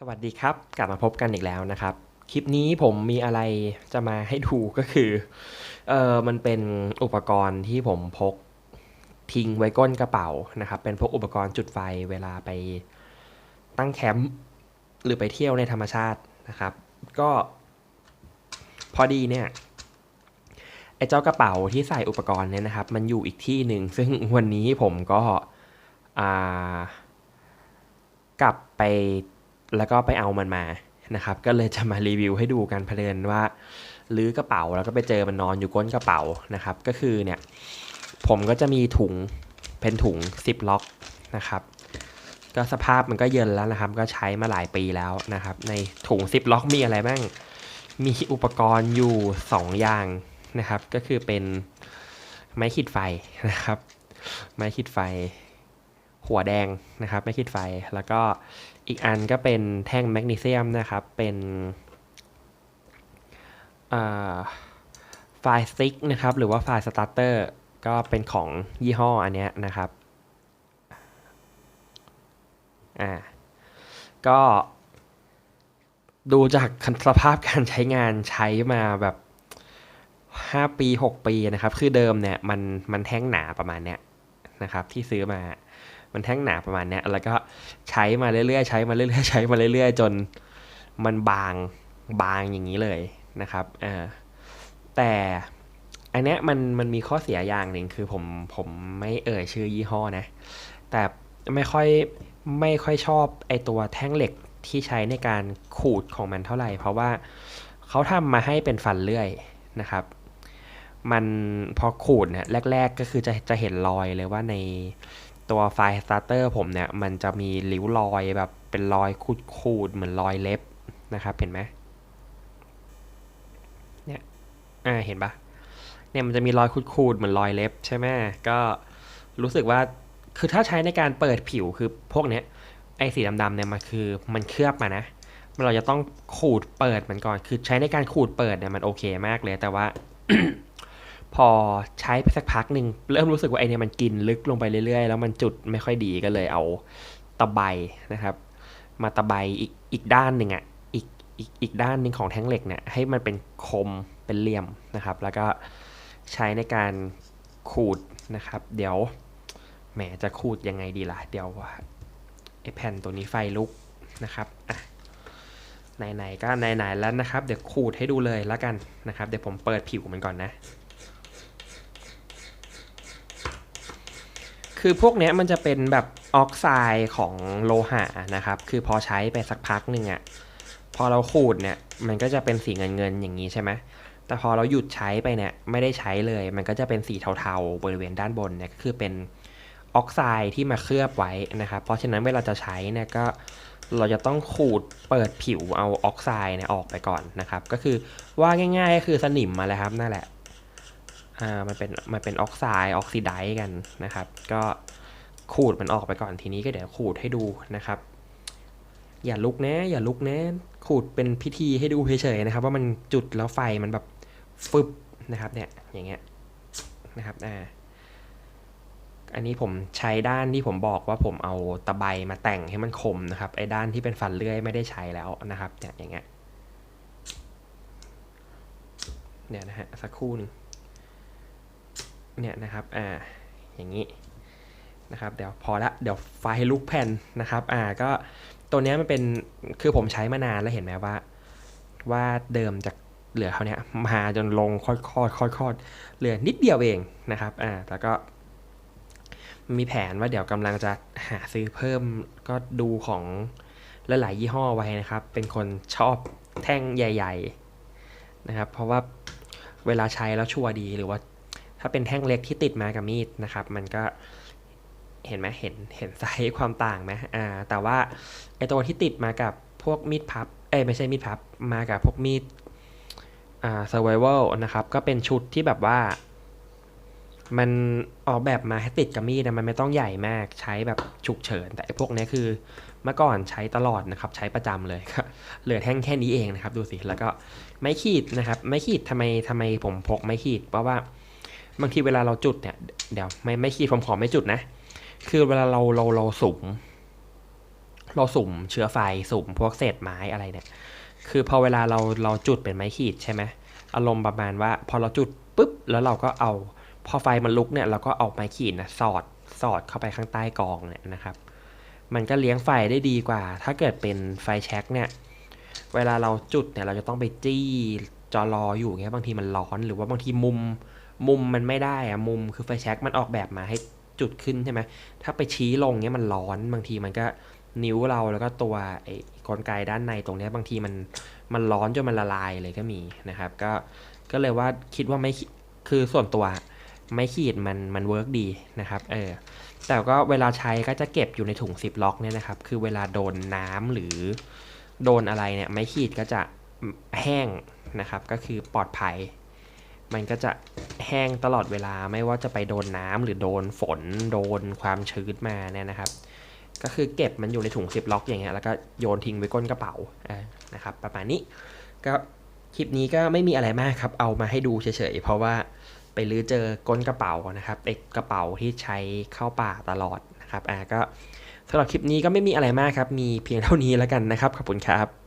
สวัสดีครับ กลับมาพบกันอีกแล้วนะครับ คลิปนี้ผมมีอะไรจะมาให้ดูก็คือเออมันเป็นอุปกรณ์ที่ผมพกทิ้งไว้ก้นกระเป๋านะครับ เป็นพวกอุปกรณ์จุดไฟเวลาไปตั้งแคมป์หรือไปเที่ยวในธรรมชาตินะครับ ก็พอดีเนี่ยไอ้เจ้ากระเป๋าที่ใส่อุปกรณ์เนี่ยนะครับ มันอยู่อีกที่หนึ่งซึ่งวันนี้ผมก็กลับไป แล้วก็ไปเอามันมานะครับ ก็เลยจะมารีวิวให้ดูกันเพลินว่าลื้อกระเป๋าแล้วก็ไปเจอมันนอนอยู่ก้นกระเป๋านะครับ ก็คือเนี่ยผมก็จะมีถุงเป็นถุงซิปล็อกนะครับ ก็สภาพมันก็เยินแล้วนะครับ ก็ใช้มาหลายปีแล้วนะครับ ในถุงซิปล็อกมีอะไรบ้างมีอุปกรณ์อยู่ 2 อย่างนะครับ ก็คือเป็นไม้ขีดไฟนะครับ ไม้ขีดไฟ หัวแดงนะครับไม้ขีดไฟ แล้วก็อีกอันก็เป็นแท่งแมกนีเซียมนะครับ เป็นไฟสติ๊กนะครับ หรือว่าไฟสตาร์เตอร์ก็เป็นของยี่ห้ออันเนี้ยนะครับอ่าก็ดูจากสภาพการใช้งานใช้มาแบบ 5 ปี 6 ปีนะครับ คือเดิมเนี่ยมันมันแท่งหนาประมาณเนี้ยนะครับ ที่ซื้อมา มันแท่งหนาประมาณเนี้ยแล้วก็ใช้มาเรื่อยๆ ใช้มาเรื่อยๆ ใช้มาเรื่อยๆ จนมันบางบางอย่างนี้เลยนะครับแต่อันเนี้ยมันมันมีข้อเสียอย่างหนึ่งคือผมผมไม่เอ่ยชื่อยี่ห้อนะ แต่ไม่ค่อยไม่ค่อยชอบไอตัวแท่งเหล็กที่ใช้ในการขูดของมันเท่าไหร่ เพราะว่าเขาทำมาให้เป็นฟันเลื่อยนะครับ มันพอขูดเนี่ยแรก ๆ ก็คือจะจะเห็นรอยเลยว่าใน ตัวไฟสตาร์เตอร์ผมเนี่ย มันจะมีริ้วรอยแบบเป็นรอยขูดๆเหมือนรอยเล็บนะครับเห็นไหมเนี่ยอ่าเห็นปะเนี่ยมันจะมีรอยขูดๆเหมือนรอยเล็บใช่ไหมก็รู้สึกว่าคือถ้าใช้ในการเปิดผิวคือพวกเนี้ยไอสีดำๆเนี่ยมันคือมันเคลือบมานะเราจะต้องขูดเปิดมันก่อน คือใช้ในการขูดเปิดเนี่ยมันโอเคมากเลยแต่ว่า พอใช้ไปสักพักหนึ่งเริ่มรู้สึกว่าไอเนี่ยมันกินลึกลงไปเรื่อยๆ แล้วมันจุดไม่ค่อยดีก็เลยเอาตะไบนะครับ มาตะไบอีกอีกด้านหนึ่งอะอีกอีกอีกด้านหนึ่งของแท่งเหล็กเนี่ยให้มันเป็นคมเป็นเหลี่ยมนะครับ แล้วก็ใช้ในการขูดนะครับ เดี๋ยวแหมจะขูดยังไงดีล่ะ เดี๋ยวไอแผ่นตัวนี้ไฟลุกนะครับอะไหนๆก็ไหนๆแล้วนะครับ เดี๋ยวขูดให้ดูเลยแล้วกันนะครับ เดี๋ยวผมเปิดผิวมันก่อนนะ คือพวกเนี้ยมันจะเป็นแบบออกไซด์ของโลหะนะครับ คือพอใช้ไปสักพักหนึ่งอะ่ะ พอเราขูดเนี่ย มันก็จะเป็นสีเงินเงินๆอย่างนี้ใช่ไหมแต่พอเราหยุดใช้ไปเนี่ย ไม่ได้ใช้เลย มันก็จะเป็นสีเทาๆบริเวณด้านบนเนี่ยก็คือเป็นออกไซด์ที่มาเคลือบไว้นะครับ เพราะฉะนั้นเวลาจะใช้เนี่ยก็เราจะต้องขูดเปิดผิวเอาออกไซด์เนี่ยออกไปก่อนนะครับ ก็คือว่าง่ายๆก็คือสนิมมาเลยครับนั่นแหละ อ่ามันเป็นมันเป็นออกไซด์ออกซิไดซ์กันนะครับ ก็ขูดมันออกไปก่อนทีนี้ก็เดี๋ยวขูดให้ดูนะครับ อย่าลุกนะ อย่าลุกนะ ขูดเป็นพิธีให้ดูเฉยๆนะครับ ว่ามันจุดแล้วไฟมันแบบฟึบนะครับเนี่ยอย่างเงี้ยนะครับอ่าอันนี้ผมใช้ด้านที่ผมบอกว่าผมเอาตะไบมาแต่งให้มันคมนะครับไอ้ด้านที่เป็นฟันเลื่อยไม่ได้ใช้แล้วนะครับเนี่ยอย่างเงี้ยเนี่ยนะฮะสักครู่หนึง เนี่ยนะครับอ่าอย่างนี้นะครับเดี๋ยวพอละเดี๋ยวไฟลุกแผ่นนะครับอ่าก็ตัวเนี้ยมันเป็นคือผมใช้มานานแล้วเห็นไหมว่า ว่าเดิมจากเหลือเขาเนี้ยมาจนลงค่อยๆค่อยๆค่อยๆเหลือนิดเดียวเองนะครับอ่าแล้วก็มีแผนว่าเดี๋ยวกำลังจะหาซื้อเพิ่มก็ดูของหลายๆยี่ห้อไว้นะครับ เป็นคนชอบแท่งใหญ่ ๆ นะครับ เพราะว่าเวลาใช้แล้วชัวร์ดีหรือว่า ถ้าเป็นแท่งเล็กที่ติดมากับมีดนะครับ มันก็เห็นไหมเห็นเห็นไซส์ความต่างไหมอ่าแต่ว่าไอตัวที่ติดมากับพวกมีดพับเอ้ยไม่ใช่มีดพับมากับพวกมีดอ่า survival นะครับก็เป็นชุดที่แบบว่า มันออกแบบมาให้ติดกับมีดนะมันไม่ต้องใหญ่มากใช้แบบฉุกเฉิน แต่ไอพวกนี้คือเมื่อก่อนใช้ตลอดนะครับ ใช้ประจำเลยเหลือแท่งแค่นี้เองนะครับ ดูสิแล้วก็ไม้ขีดนะครับ ไม้ขีดทำไมทำไมผมพกไม้ขีดเพราะว่า บางทีเวลาเราจุดเนี่ยเดี๋ยวไม่ไม่ขีดผมขอไม่จุดนะ คือเวลาเราเราเราสุมเราสุ่มเชื้อไฟสุ่มพวกเศษไม้อะไรเนี่ย คือพอเวลาเราเราจุดเป็นไม้ขีดใช่ไหมอารมณ์ประมาณว่า พอเราจุดปุ๊บแล้วเราก็เอา พอไฟมันลุกเนี่ยเราก็เอาไม้ขีดนะสอดสอดเข้าไปข้างใต้กองเนี่ยนะครับ มันก็เลี้ยงไฟได้ดีกว่า ถ้าเกิดเป็นไฟแช็กเนี่ย เวลาเราจุดเนี่ยเราจะต้องไปจี้จอรออยู่เงี้ยบางทีมันร้อนหรือว่าบางทีมุม มุมมันไม่ได้อะมุมคือไฟแช็กมันออกแบบมาให้จุดขึ้นใช่ไหมถ้าไปชี้ลงเนี้ยมันร้อนบางทีมันก็นิ้วเราแล้วก็ตัวไอ้กลไกด้านในตรงเนี้ยบางทีมันมันร้อนจนมันละลายเลยก็มีนะครับ ก็ก็เลยว่าคิดว่าไม่คือส่วนตัวไม่ขีดมันมันเวิร์กดีนะครับเออแต่ก็เวลาใช้ก็จะเก็บอยู่ในถุงซิปล็อกเนี่ยนะครับ คือเวลาโดนน้ำหรือโดนอะไรเนี่ย ไม้ขีดก็จะแห้งนะครับ ก็คือปลอดภัย มันก็จะแห้งตลอดเวลาไม่ว่าจะไปโดนน้ำหรือโดนฝนโดนความชื้นมาเนี่ยนะครับ ก็คือเก็บมันอยู่ในถุงซิปล็อกอย่างเงี้ยแล้วก็โยนทิ้งไว้ก้นกระเป๋านะครับประมาณนี้ก็คลิปนี้ก็ไม่มีอะไรมากครับ เอามาให้ดูเฉยๆ เพราะว่าไปลื้อเจอก้นกระเป๋านะครับเอกกระเป๋าที่ใช้เข้าป่าตลอดนะครับอ่าก็สำหรับคลิปนี้ก็ไม่มีอะไรมากครับ มีเพียงเท่านี้แล้วกันนะครับขอบคุณครับ